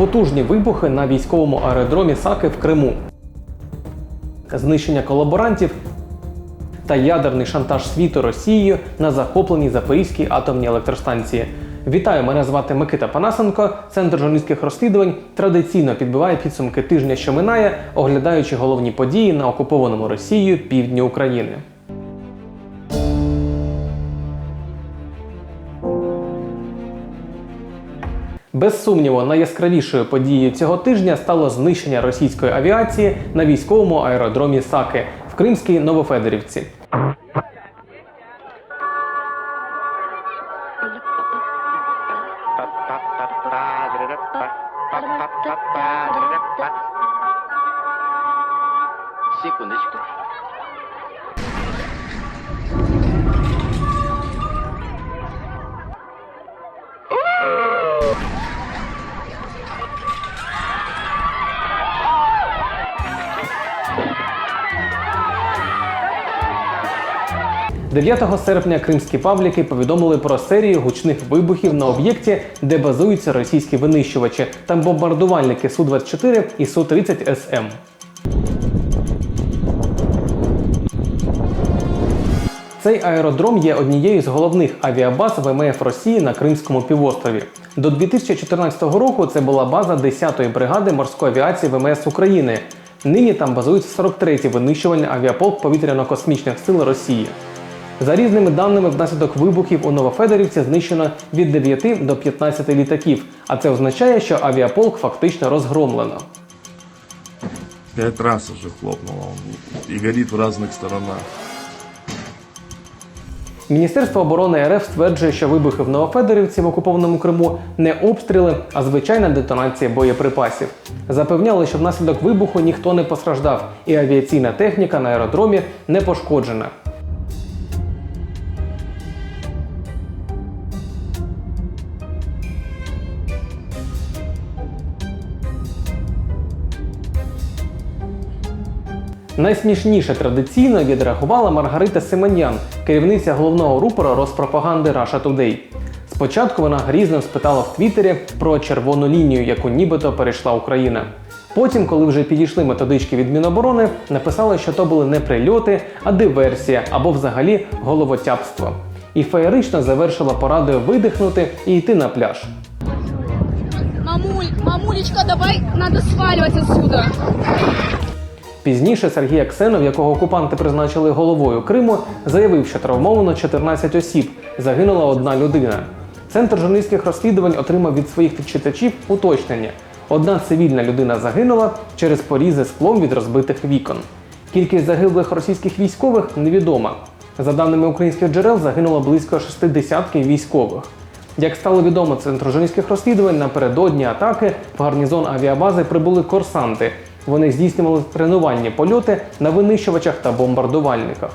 потужні вибухи на військовому аеродромі Саки в Криму, знищення колаборантів та ядерний шантаж світу Росією на захопленій Запорізькій атомній електростанції. Вітаю, мене звати Микита Панасенко. Центр журналістських розслідувань традиційно підбиває підсумки тижня, що минає, оглядаючи головні події на окупованому Росією півдні України. Без сумніву, найяскравішою подією цього тижня стало знищення російської авіації на військовому аеродромі Саки в Кримській Новофедорівці. Секундочку. 9 серпня кримські пабліки повідомили про серію гучних вибухів на об'єкті, де базуються російські винищувачі та бомбардувальники Су-24 і Су-30 СМ. Цей аеродром є однією з головних авіабаз ВМФ Росії на Кримському півострові. До 2014 року це була база 10-ї бригади морської авіації ВМС України. Нині там базується 43-й винищувальний авіаполк повітряно-космічних сил Росії. За різними даними, внаслідок вибухів у Новофедорівці знищено від 9 до 15 літаків, а це означає, що авіаполк фактично розгромлено. Пять раз уже хлопнуло он, и горит в разных сторонах. Міністерство оборони РФ стверджує, що вибухи в Новофедорівці в окупованому Криму не обстріли, а звичайна детонація боєприпасів. Запевняли, що внаслідок вибуху ніхто не постраждав, і авіаційна техніка на аеродромі не пошкоджена. Найсмішніше традиційно відреагувала Маргарита Семенян, керівниця головного рупора розпропаганди Russia Today. Спочатку вона грізно спитала в Твіттері про червону лінію, яку нібито перейшла Україна. Потім, коли вже підійшли методички від Міноборони, написала, що то були не прильоти, а диверсія або взагалі головотяпство. І феєрично завершила порадою видихнути і йти на пляж. Мамуль, мамулечка, давай, надо сваливать отсюда. Пізніше Сергій Аксенов, якого окупанти призначили головою Криму, заявив, що травмовано 14 осіб, загинула одна людина. Центр журналістських розслідувань отримав від своїх читачів уточнення. Одна цивільна людина загинула через порізи склом від розбитих вікон. Кількість загиблих російських військових невідома. За даними українських джерел, загинуло близько 60 військових. Як стало відомо Центру журналістських розслідувань, напередодні атаки в гарнізон авіабази прибули курсанти. Вони здійснювали тренувальні польоти на винищувачах та бомбардувальниках.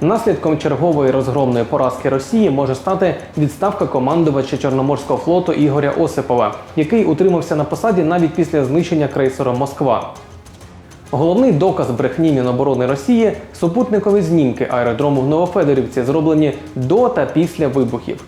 Наслідком чергової розгромної поразки Росії може стати відставка командувача Чорноморського флоту Ігоря Осипова, який утримався на посаді навіть після знищення крейсера Москва. Головний доказ брехні Міноборони Росії супутникові знімки аеродрому в Новофедорівці, зроблені до та після вибухів.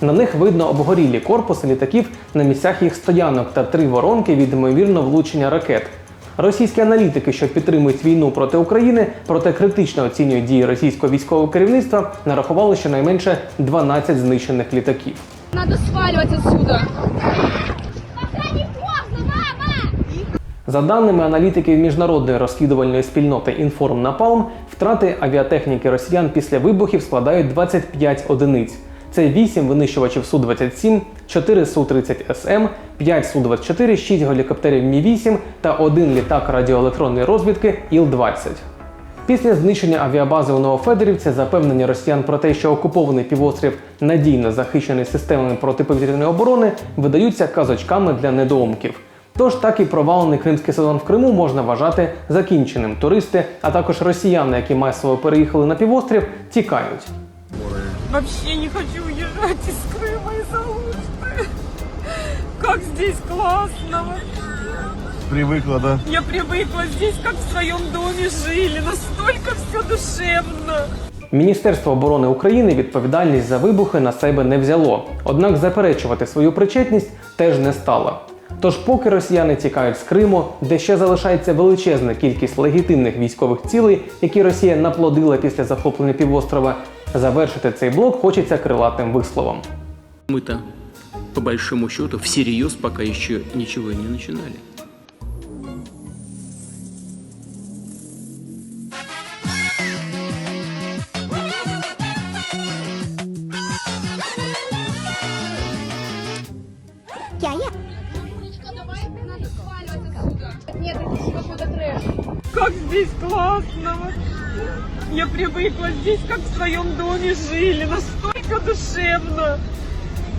На них видно обгорілі корпуси літаків на місцях їх стоянок та три воронки від ймовірно влучення ракет. Російські аналітики, що підтримують війну проти України, проте критично оцінюють дії російського військового керівництва, нарахували щонайменше 12 знищених літаків. Надо сваливать отсюда. За даними аналітиків міжнародної розслідувальної спільноти Інформ втрати авіатехніки росіян після вибухів складають 25 одиниць. Це 8 винищувачів Су-27, 4 Су-30 СМ, 5 Су-24, 6 гелікоптерів Мі-8 та один літак радіоелектронної розвідки Іл-20. Після знищення авіабази у Новофедорівці запевнення росіян про те, що окупований півострів надійно захищений системами протиповітряної оборони, видаються казочками для недоумків. Тож так і провалений кримський сезон в Криму можна вважати закінченим. Туристи, а також росіяни, які масово переїхали на півострів, тікають. Вообще не хочу уезжать из Крыма из-за Алушты. Как здесь классно вообще. Привыкла, да? Я привыкла здесь, как в своем доме жили. Настолько все душевно. Міністерство оборони України відповідальність за вибухи на себе не взяло, однак заперечувати свою причетність теж не стало. Тож, поки росіяни тікають з Криму, де ще залишається величезна кількість легітимних військових цілей, які Росія наплодила після захоплення півострова, завершити цей блок хочеться крилатим висловом. Мы-то, по большому счету, всерьез пока еще ничего и не начинали. Мамулечка, давай, надо сваливать отсюда. Нет, это же какой-то трэш. Как здесь классно вообще. Я привыкла здесь, как в своем доме жили. Настолько душевно.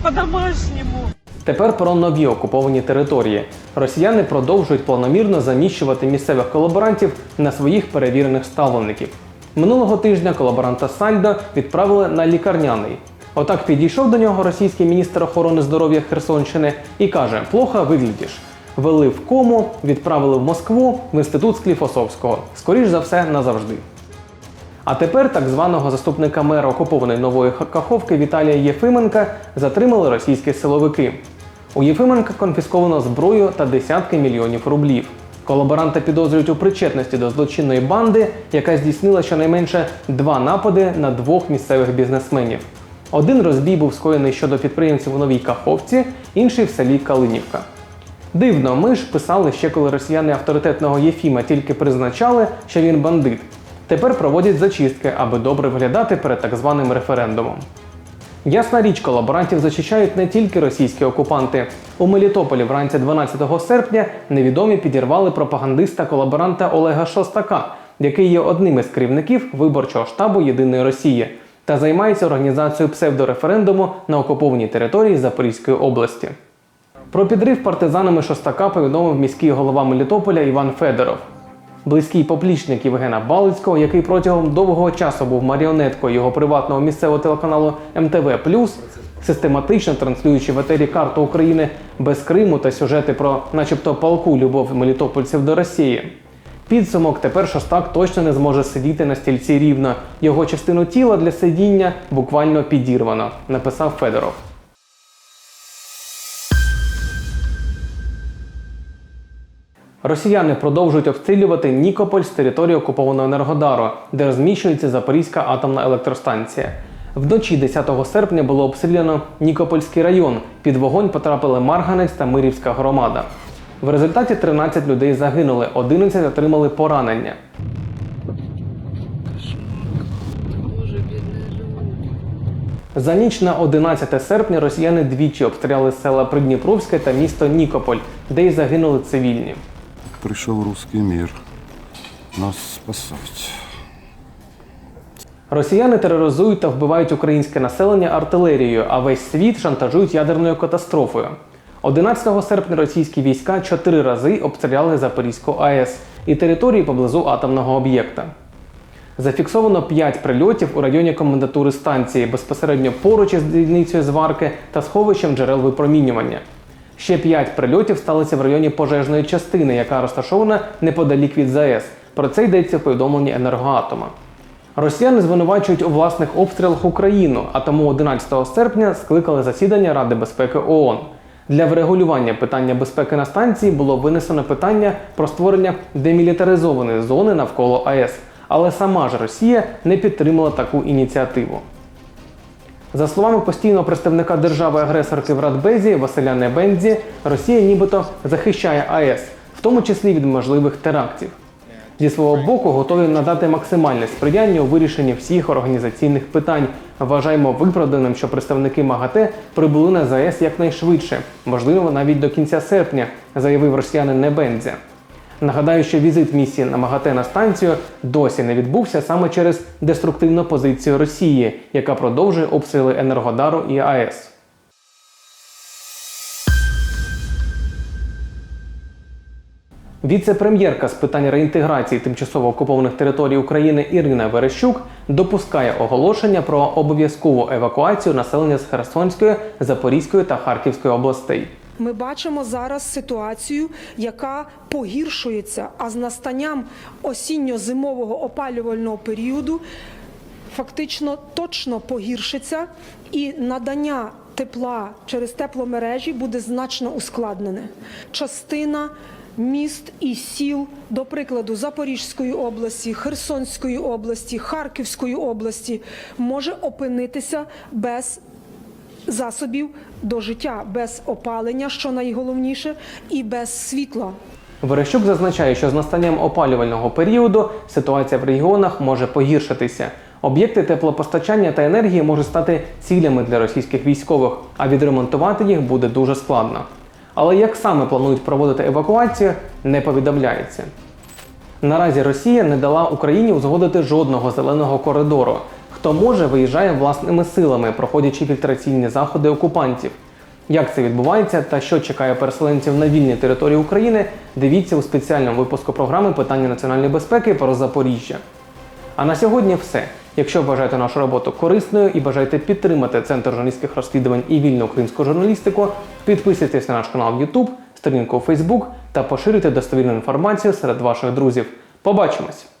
По-домашнему. Тепер про нові окуповані території. Росіяни продовжують планомірно заміщувати місцевих колаборантів на своїх перевірених ставленників. Минулого тижня колаборанта Сальда відправили на лікарняний. Отак підійшов до нього російський міністр охорони здоров'я Херсонщини і каже: плохо виглядиш. Вели в кому, відправили в Москву в інститут Скліфосовського. Скоріш за все, назавжди. А тепер так званого заступника мера окупованої нової Каховки Віталія Єфименка затримали російські силовики. У Єфименка конфісковано зброю та десятки мільйонів рублів. Колаборанта підозрюють у причетності до злочинної банди, яка здійснила щонайменше два напади на двох місцевих бізнесменів. Один розбій був скоєний щодо підприємців у Новій Каховці, інший в селі Калинівка. Дивно, ми ж писали ще коли росіяни авторитетного Єфіма тільки призначали, що він бандит. Тепер проводять зачистки, аби добре виглядати перед так званим референдумом. Ясна річ, колаборантів зачищають не тільки російські окупанти. У Мелітополі вранці 12 серпня невідомі підірвали пропагандиста колаборанта Олега Шостака, який є одним із керівників виборчого штабу Єдиної Росії та займається організацією псевдореферендуму на окупованій території Запорізької області. Про підрив партизанами Шостака повідомив міський голова Мелітополя Іван Федоров. Близький поплічник Євгена Балицького, який протягом довгого часу був маріонеткою його приватного місцевого телеканалу МТВ систематично транслюючи в етері карту України без Криму та сюжети про, начебто, палку любов мелітопольців до Росії. Підсумок тепер Шостак точно не зможе сидіти на стільці рівно. Його частину тіла для сидіння буквально підірвано, написав Федоров. Росіяни продовжують обстрілювати Нікополь з території окупованого Енергодару, де розміщується Запорізька атомна електростанція. Вночі 10 серпня було обстріляно Нікопольський район. Під вогонь потрапили Марганець та Мирівська громада. В результаті 13 людей загинули, 11 отримали поранення. За ніч на 11 серпня росіяни двічі обстріляли села Придніпровське та місто Нікополь, де й загинули цивільні. Прийшов русський мір нас спасати. Росіяни тероризують та вбивають українське населення артилерією, а весь світ шантажують ядерною катастрофою. 11 серпня російські війська чотири рази обстріляли Запорізьку АЕС і території поблизу атомного об'єкта. Зафіксовано 5 прильотів у районі комендатури станції безпосередньо поруч із дільницею зварки та сховищем джерел випромінювання. Ще 5 прильотів сталися в районі пожежної частини, яка розташована неподалік від ЗАЕС. Про це йдеться в повідомленні енергоатома. Росіяни звинувачують у власних обстрілах Україну, а тому 11 серпня скликали засідання Ради безпеки ООН. Для врегулювання питання безпеки на станції було винесено питання про створення демілітаризованої зони навколо АЕС, але сама ж Росія не підтримала таку ініціативу. За словами постійного представника держави-агресорки в Радбезі Василя Небензі, Росія нібито захищає АЕС, в тому числі від можливих терактів. Зі свого боку готові надати максимальне сприяння у вирішенні всіх організаційних питань. Вважаємо виправданим, що представники МАГАТЕ прибули на ЗАЕС якнайшвидше, можливо, навіть до кінця серпня, заявив росіянин Небензя. Нагадаю, що візит місії на МАГАТЕ на станцію досі не відбувся саме через деструктивну позицію Росії, яка продовжує обстріли Енергодару і АЕС. Віце-прем'єрка з питань реінтеграції тимчасово окупованих територій України Ірина Верещук допускає оголошення про обов'язкову евакуацію населення з Херсонської, Запорізької та Харківської областей. Ми бачимо зараз ситуацію, яка погіршується, а з настанням осінньо-зимового опалювального періоду фактично точно погіршиться і надання тепла через тепломережі буде значно ускладнене. Частина міст і сіл, до прикладу, Запорізької області, Херсонської області, Харківської області, може опинитися без засобів до життя, без опалення, що найголовніше, і без світла. Верещук зазначає, що з настанням опалювального періоду ситуація в регіонах може погіршитися. Об'єкти теплопостачання та енергії можуть стати цілями для російських військових, а відремонтувати їх буде дуже складно. Але як саме планують проводити евакуацію, не повідомляється. Наразі Росія не дала Україні узгодити жодного зеленого коридору. Хто може, виїжджає власними силами, проходячи фільтраційні заходи окупантів. Як це відбувається та що чекає переселенців на вільній території України, дивіться у спеціальному випуску програми Питання національної безпеки про Запоріжжя. А на сьогодні все. Якщо вважаєте нашу роботу корисною і бажаєте підтримати Центр журналістських розслідувань і вільну українську журналістику, підписуйтесь на наш канал в YouTube, сторінку у Facebook та поширюйте достовірну інформацію серед ваших друзів. Побачимось!